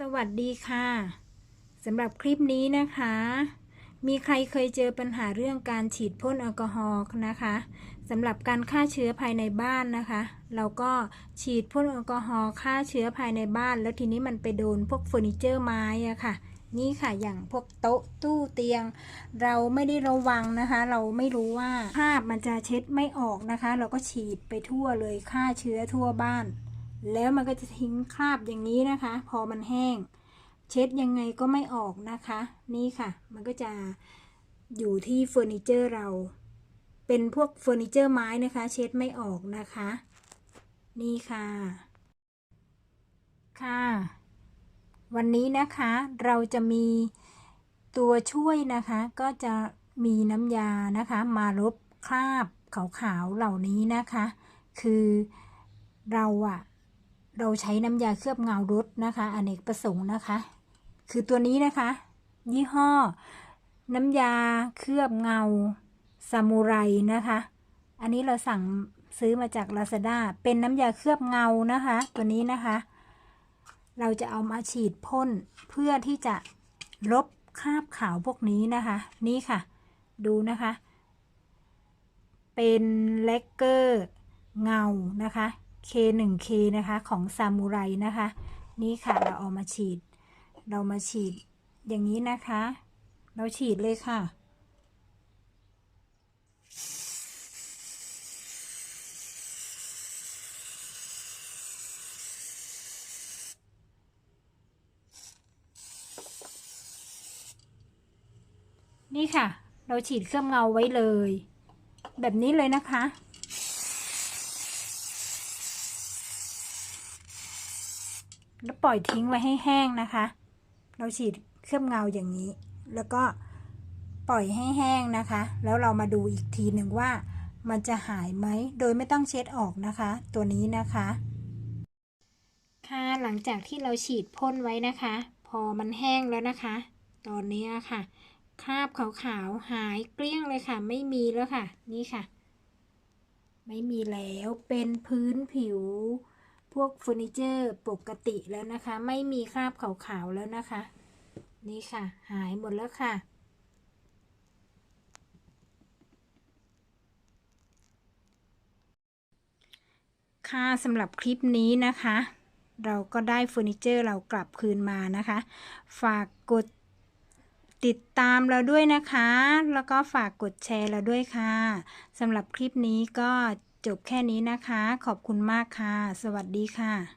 สวัสดีค่ะสำหรับคลิปนี้นะคะ มีใครเคยเจอปัญหาเรื่องการฉีดพ่นแอลกอฮอล์นะคะสำหรับการฆ่าเชื้อภายในบ้านนะคะ เราก็ฉีดพ่นแอลกอฮอล์ฆ่าเชื้อภายในบ้าน แล้วทีนี้มันไปโดนพวกเฟอร์นิเจอร์ไม้อะค่ะ นี่ค่ะอย่างพวกโต๊ะตู้เตียง เราไม่ได้ระวังนะคะ เราไม่รู้ว่าภาพมันจะเช็ดไม่ออกนะคะ เราก็ฉีดไปทั่วเลยฆ่าเชื้อทั่วบ้าน แล้วมันก็จะทิ้งคราบอย่างนี้นะคะ พอมันแห้ง เช็ดยังไงก็ไม่ออกนะคะ นี่ค่ะ มันก็จะอยู่ที่เฟอร์นิเจอร์เรา เป็นพวกเฟอร์นิเจอร์ไม้นะคะ เช็ดไม่ออกนะคะ นี่ค่ะ ค่ะ วันนี้นะคะเราจะมีตัวช่วยนะคะ ก็จะมีน้ำยานะคะ มาลบคราบขาวๆเหล่านี้นะคะ คือเราอะ เราใช้น้ำยาเคลือบเงารถนะคะอเนกประสงค์นะคะ คือตัวนี้นะคะ ยี่ห้อ น้ำยาเคลือบเงาซามูไรนะคะ อันนี้เราสั่งซื้อมาจาก Lazada เป็นน้ำยาเคลือบเงานะคะ ตัวนี้นะคะ เราจะเอามาฉีดพ่นเพื่อที่จะลบคราบขาวพวกนี้นะคะ นี่ค่ะ ดูนะคะ เป็นเลกเกอร์เงานะคะ K1K นะคะของซามูไรนะคะ นี่ค่ะเราเอามาฉีด เรามาฉีดอย่างนี้นะคะ เราฉีดเลยค่ะ นี่ค่ะ เราฉีดเคลือบเงาไว้เลย แบบนี้เลยนะคะ แล้วปล่อยทิ้งไว้ให้แห้งนะคะ เราฉีดเคลือบเงาอย่างนี้ แล้วก็ปล่อยให้แห้งนะคะ แล้วเรามาดูอีกทีหนึ่งว่า มันจะหายไหมโดยไม่ต้องเช็ดออกนะคะ ตัวนี้นะคะ ค่ะหลังจากที่เราฉีดพ่นไว้นะคะ พอมันแห้งแล้วนะคะ ตอนนี้ค่ะคราบขาวๆหายเกลี้ยงเลยค่ะ ไม่มีแล้วค่ะ นี่ค่ะ ไม่มีแล้วเป็นพื้นผิว พวกเฟอร์นิเจอร์ปกติแล้วนะคะ ไม่มีคราบขาวๆแล้วนะคะ นี่ค่ะ หายหมดแล้วค่ะ ค่ะสำหรับคลิปนี้นะคะ เราก็ได้เฟอร์นิเจอร์เรากลับคืนมานะคะ ฝากกดติดตามเราด้วยนะคะ แล้วก็ฝากกดแชร์เราด้วยค่ะสำหรับคลิปนี้ก็ จบแค่นี้นะคะ ขอบคุณมากค่ะ สวัสดีค่ะ